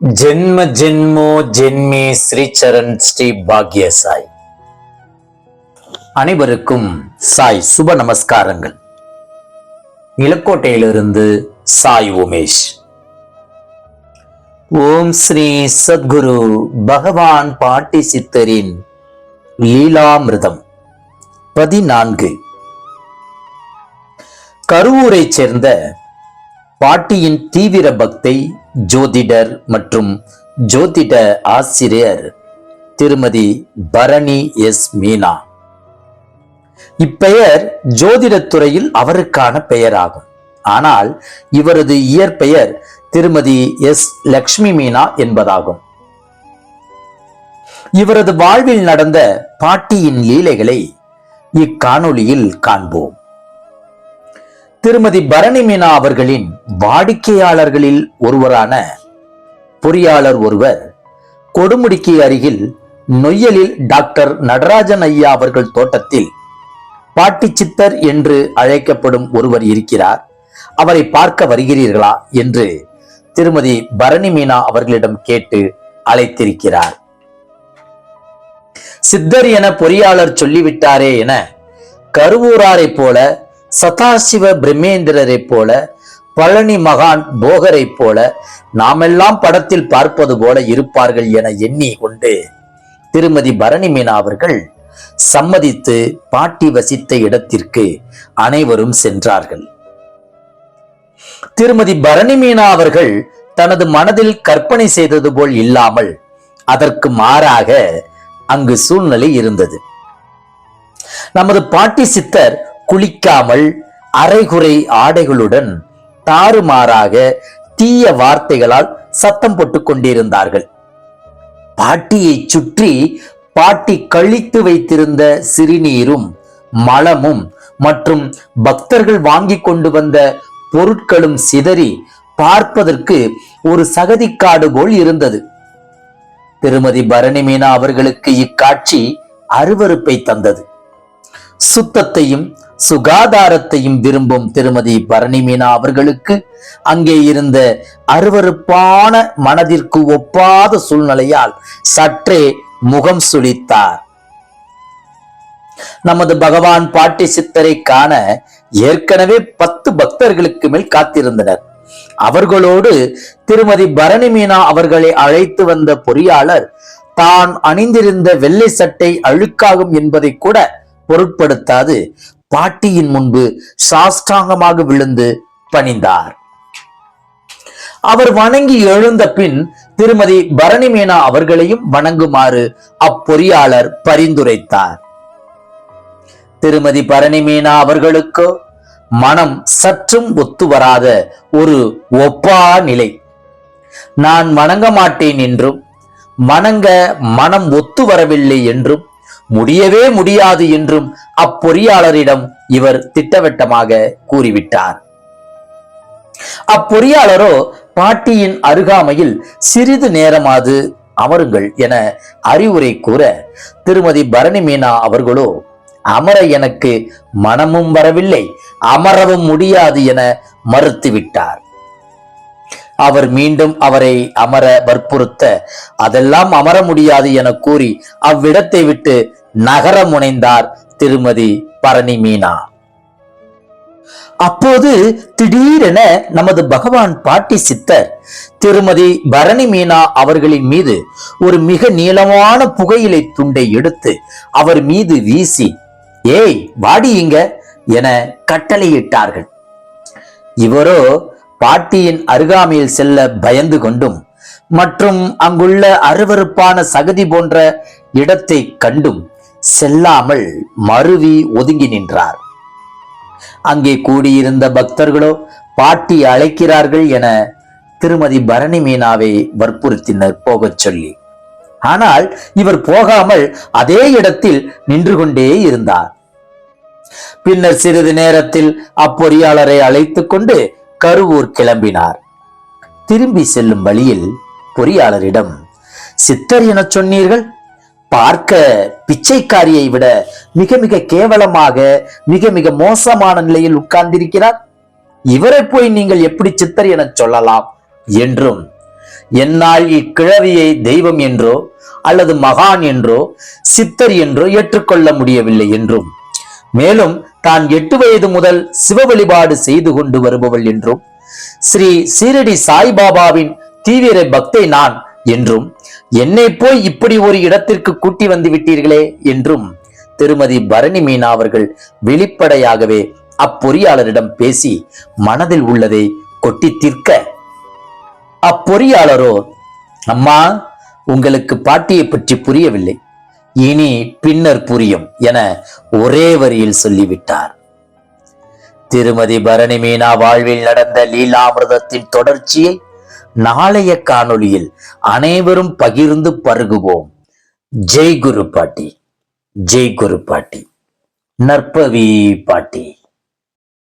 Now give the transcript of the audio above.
ஜென்ம ஜென்மோ ஜென்மே ஸ்ரீச்சரண் ஸ்ரீ பாக்ய சாய் அனைவருக்கும் சாய் சுப நமஸ்காரங்கள். நிலக்கோட்டையிலிருந்து சாய் உமேஷ். ஓம் ஸ்ரீ சத்குரு பகவான் பாட்டி சித்தரின் லீலாமிருதம் பதினான்கு. கருவூரைச் சேர்ந்த பாட்டியின் தீவிர பக்தை ஜோதிடர் மற்றும் ஜோதிட ஆசிரியர் திருமதி பரணி எஸ் மீனா. இப்பெயர் ஜோதிடத்துறையில் அவருக்கான பெயராகும். ஆனால் இவரது இயற்பெயர் திருமதி எஸ் லக்ஷ்மி மீனா என்பதாகும். இவரது வாழ்வில் நடந்த பாட்டியின் லீலைகளை இக்காணொளியில் காண்போம். திருமதி பரணி மீனா அவர்களின் வாடிக்கையாளர்களில் ஒருவரான பொறியாளர் ஒருவர் கொடுமுடிக்கு அருகில் நொய்யலில் டாக்டர் நடராஜன் ஐயா அவர்கள் தோட்டத்தில் பாட்டி சித்தர் என்று அழைக்கப்படும் ஒருவர் இருக்கிறார். அவரை பார்க்க வருகிறீர்களா என்று திருமதி பரணி மீனா அவர்களிடம் கேட்டு அழைத்திருக்கிறார். சித்தர் என பொறியாளர் சொல்லிவிட்டாரே என கருவூராரைப் போல சதாசிவ பிரம்மேந்திரரைப் போல பழனி மகான் போகரைப் போல நாமெல்லாம் படத்தில் பார்ப்பது போல இருப்பார்கள் என எண்ணி கொண்டு திருமதி பரணி மீனா அவர்கள் சம்மதித்து பாட்டி வசித்த இடத்திற்கு அனைவரும் சென்றார்கள். திருமதி பரணி மீனா அவர்கள் தனது மனதில் கற்பனை செய்தது போல் இல்லாமல் அதற்கு மாறாக அங்கு சூழ்நிலை இருந்தது. நமது பாட்டி சித்தர் குளிக்காமல் அரைகுறை ஆடைகளுடன் தாறுமாறாக தீய வார்த்தைகளால் சத்தம் போட்டுக் கொண்டிருந்தார்கள். பாட்டியை சுற்றி பாட்டி கழித்து வைத்திருந்த சிறுநீரும் மலமும் மற்றும் பக்தர்கள் வாங்கி கொண்டு வந்த பொருட்களும் சிதறி பார்ப்பதற்கு ஒரு சகதிக்காடு போல் இருந்தது. திருமதி பரணி மீனா அவர்களுக்கு இக்காட்சி அருவருப்பை தந்தது. சுத்தத்தையும் சுகாதாரத்தையும் விரும்பும் திருமதி பரணி மீனா அவர்களுக்கு அங்கே இருந்த அருவருப்பான மனதிற்கு ஒப்பாத சூழ்நிலையால் சற்றே முகம் சுழித்தார். நமது பகவான் பாட்டி சித்தரை காண ஏற்கனவே பத்து பக்தர்களுக்கு மேல் காத்திருந்தனர். அவர்களோடு திருமதி பரணி மீனா அவர்களை அழைத்து வந்த பொறியாளர் தான் அணிந்திருந்த வெள்ளை சட்டை அழுக்காகும் என்பதை கூட பொருட்படுத்தாது. பாட்டியின் முன்பு சாஷ்டாங்கமாக விழுந்து பணிந்தார். அவர் வணங்கி எழுந்த பின் திருமதி பரணி மேனா அவர்களையும் வணங்குமாறு அப்பொறியாளர் பரிந்துரைத்தார். திருமதி பரணி மீனா அவர்களுக்கோ மனம் சற்றும் ஒத்து வராத ஒரு ஒப்பா நிலை. நான் வணங்க மாட்டேன் என்றும் வணங்க மனம் ஒத்து வரவில்லை என்றும் முடியவே முடியாது என்றும் அப்பொறியாளரிடம் இவர் திட்டவட்டமாக கூறிவிட்டார். அப்பொறியாளரோ பாட்டியின் அருகாமையில் சிறிது நேரமாது அமருங்கள் என அறிவுரை கூற திருமதி பரணி மீனா அவர்களோ அமர எனக்கு மனமும் வரவில்லை அமரவும் முடியாது என மறுத்துவிட்டார். அவர் மீண்டும் அவரை அமர வற்புறுத்த அதெல்லாம் அமர முடியாது என கூறி அவ்விடத்தை விட்டு நகர முனைந்தார் திருமதி பரணி மீனா அப்போது திடீரென நமது பகவான் பாட்டி சித்தர் திருமதி பரணி மீனா அவர்களின் மீது ஒரு மிக நீளமான புகையிலை துண்டை எடுத்து அவர் மீது வீசி ஏய் வாடியுங்க என கட்டளையிட்டார்கள். இவரோ பாட்டியின் அருகாமையில் செல்ல பயந்து கொண்டும் மற்றும் அங்குள்ள அருவருப்பான சகதி போன்ற இடத்தை கண்டும் செல்லாமல் மருவி ஒதுங்கி நின்றார். அங்கே கூடியிருந்த பக்தர்களோ பாட்டி அழைக்கிறார்கள் என திருமதி பரணி மீனாவை வற்புறுத்தினர் போகச் சொல்லி. ஆனால் இவர் போகாமல் அதே இடத்தில் நின்று கொண்டே இருந்தார். பின்னர் சிறிது நேரத்தில் அப்பொறியாளரை அழைத்துக் கொண்டு கருவூர் கிளம்பினார். திரும்பி செல்லும் வழியில் பொறியாளரிடம் சித்தர் என சொன்னீர்கள்? பார்க்க பிச்சைக்காரியை விட மிக மிக கேவலமாக மிக மிக மோசமான நிலையில் உட்கார்ந்திருக்கிறார். இவரை போய் நீங்கள் எப்படி சித்தர் என சொல்லலாம்? என்றும் என்னால் இக்கிழவியை தெய்வம் என்றோ அல்லது மகான் என்றோ சித்தர் என்றோ ஏற்றுக்கொள்ள முடியவில்லை என்றும் மேலும் தான் எட்டு வயது முதல் சிவ வழிபாடு செய்து கொண்டு வருபவள் என்றும் ஸ்ரீ சீரடி சாய்பாபாவின் தீவிர பக்தை நான் என்றும் என்னை போய் இப்படி ஒரு இடத்திற்கு கூட்டி வந்து விட்டீர்களே என்றும் திருமதி பரணி மீனா அவர்கள் வெளிப்படையாகவே அப்பொறியாளரிடம் பேசி மனதில் உள்ளதை கொட்டி தீர்க்க. அப்பொறியாளரோ அம்மா உங்களுக்கு பாட்டியை பற்றி புரியவில்லை. இனி பின்னர் புரியும் என ஒரே வரியில் சொல்லிவிட்டார். திருமதி பரணி மீனா வாழ்வில் நடந்த லீலாமிரதத்தின் தொடர்ச்சியை நாளைய காணொளியில் அனைவரும் பகிர்ந்து பருகுவோம். ஜெய் குரு பாட்டி. ஜெய் குரு பாட்டி. நற்பவி பாட்டி.